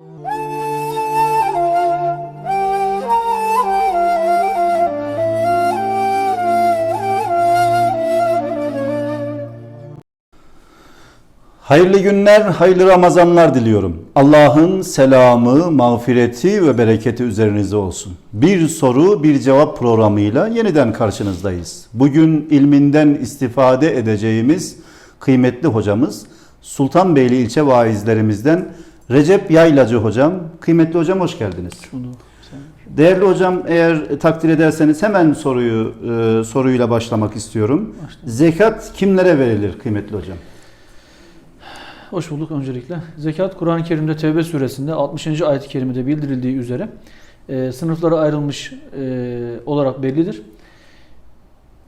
Hayırlı günler, hayırlı Ramazanlar diliyorum. Allah'ın selamı, mağfireti ve bereketi üzerinize olsun. Bir soru, bir cevap programıyla yeniden karşınızdayız. Bugün ilminden istifade edeceğimiz kıymetli hocamız Sultanbeyli ilçe vaizlerimizden Recep Yaylacı hocam. Kıymetli hocam hoş geldiniz. Değerli hocam eğer takdir ederseniz hemen soruyu e, soruyla başlamak istiyorum. Zekat kimlere verilir kıymetli hocam? Hoş bulduk öncelikle. Zekat Kur'an-ı Kerim'de Tevbe suresinde 60. ayet-i kerimede bildirildiği üzere e, sınıflara ayrılmış e, olarak bellidir.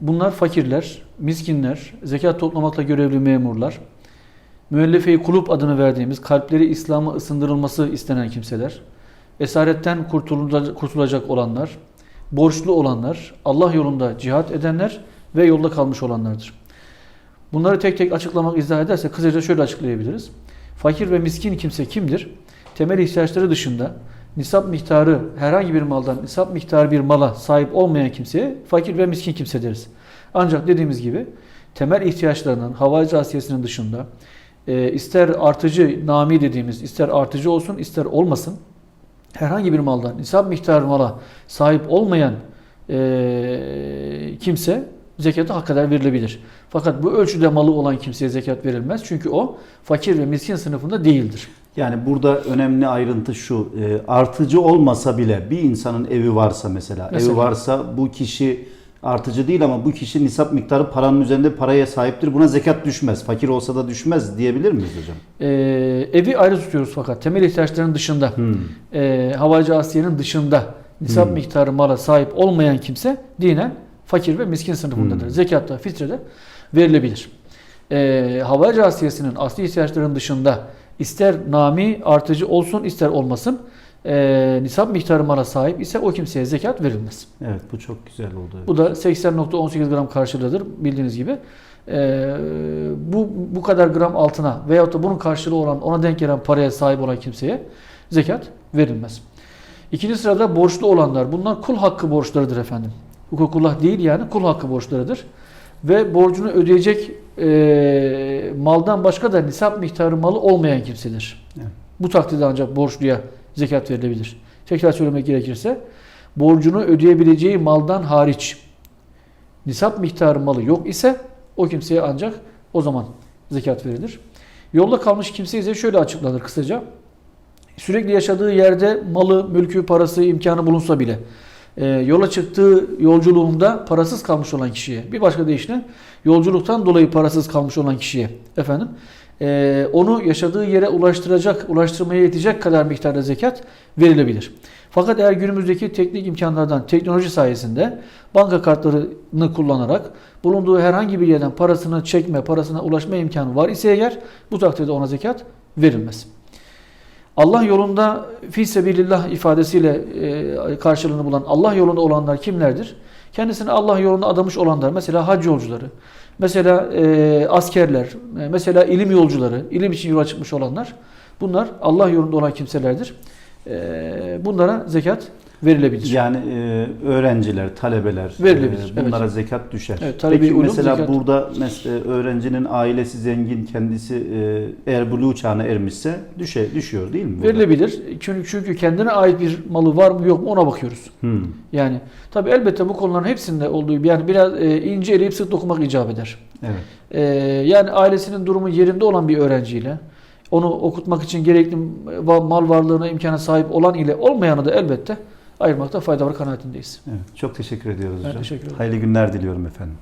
Bunlar fakirler, miskinler, zekat toplamakla görevli memurlar, müellefe-i kulüp adını verdiğimiz kalpleri İslam'a ısındırılması istenen kimseler, esaretten kurtulacak, olanlar, borçlu olanlar, Allah yolunda cihat edenler ve yolda kalmış olanlardır. Bunları tek tek açıklamak, izah ederse kısaca şöyle açıklayabiliriz. Fakir ve miskin kimse kimdir? Temel ihtiyaçları dışında nisap miktarı herhangi bir maldan nisap miktarı bir mala sahip olmayan kimseye fakir ve miskin kimse deriz. Ancak dediğimiz gibi temel ihtiyaçlarının havacı asiyesinin dışında e, ister artıcı nami dediğimiz ister artıcı olsun ister olmasın herhangi bir maldan nisap miktarı mala sahip olmayan e, kimse zekatı hak eder verilebilir. Fakat bu ölçüde malı olan kimseye zekat verilmez. Çünkü o fakir ve miskin sınıfında değildir. Yani burada önemli ayrıntı şu, e, artıcı olmasa bile bir insanın evi varsa mesela, Mesela. evi varsa bu kişi artıcı değil ama bu kişi nisap miktarı paranın üzerinde paraya sahiptir. Buna zekat düşmez. Fakir olsa da düşmez diyebilir miyiz hocam? Ee, evi ayrı tutuyoruz fakat temel ihtiyaçların dışında, Hmm. e, havacı asiyenin dışında nisap Hmm. miktarı mala sahip olmayan kimse dinen fakir ve miskin sınıfındadır. Hmm. Zekatta, fitrede verilebilir. Ee, havacı asiyesinin asli ihtiyaçların dışında ister nami artıcı olsun ister olmasın e, nisap miktarı mala sahip ise o kimseye zekat verilmez. Evet bu çok güzel oldu. evet. Bu da 80.18 gram karşılığıdır bildiğiniz gibi. Ee, bu bu kadar gram altına veyahut da bunun karşılığı olan ona denk gelen paraya sahip olan kimseye zekat verilmez. İkinci sırada borçlu olanlar. Bunlar kul hakkı borçlarıdır efendim. Hukukullah değil yani kul hakkı borçlarıdır. Ve borcunu ödeyecek e, maldan başka da nisap miktarı malı olmayan kimsedir. Evet. Bu takdirde ancak borçluya zekat verilebilir. Tekrar söylemek gerekirse borcunu ödeyebileceği maldan hariç nisap miktarı malı yok ise o kimseye ancak o zaman zekat verilir. Yolda kalmış kimse ise şöyle açıklanır kısaca. Sürekli yaşadığı yerde malı, mülkü, parası, imkanı bulunsa bile e, yola çıktığı yolculuğunda parasız kalmış olan kişiye, bir başka deyişle yolculuktan dolayı parasız kalmış olan kişiye efendim e, onu yaşadığı yere ulaştıracak, ulaştırmaya yetecek kadar miktarda zekat verilebilir. Fakat eğer günümüzdeki teknik imkanlardan, teknoloji sayesinde banka kartlarını kullanarak bulunduğu herhangi bir yerden parasını çekme, parasına ulaşma imkanı var ise eğer bu takdirde ona zekat verilmez. Allah yolunda fi sebilillah ifadesiyle e, karşılığını bulan Allah yolunda olanlar kimlerdir? Kendisini Allah yolunda adamış olanlar mesela hac yolcuları, mesela e, askerler, e, mesela ilim yolcuları, ilim için yola çıkmış olanlar bunlar Allah yolunda olan kimselerdir. Bunlara zekat verilebilir. Yani e, öğrenciler, talebeler Verilebilir, e, bunlara zekat düşer. Evet, Peki ulum mesela zekat- burada mes- e, öğrencinin ailesi zengin, kendisi e, eğer buluğ çağına ermişse düşe, düşüyor değil mi? burada? Verilebilir. Çünkü, çünkü kendine ait bir malı var mı yok mu ona bakıyoruz. Hmm. Yani tabi elbette bu konuların hepsinde olduğu gibi yani biraz e, ince eleyip sık dokumak icap eder. Evet. Ee, yani ailesinin durumu yerinde olan bir öğrenciyle onu okutmak için gerekli mal varlığına imkana sahip olan ile olmayanı da elbette ayırmakta fayda var kanaatindeyiz. evet. Çok teşekkür ediyoruz Ben hocam. teşekkür ederim. Hayırlı günler diliyorum efendim.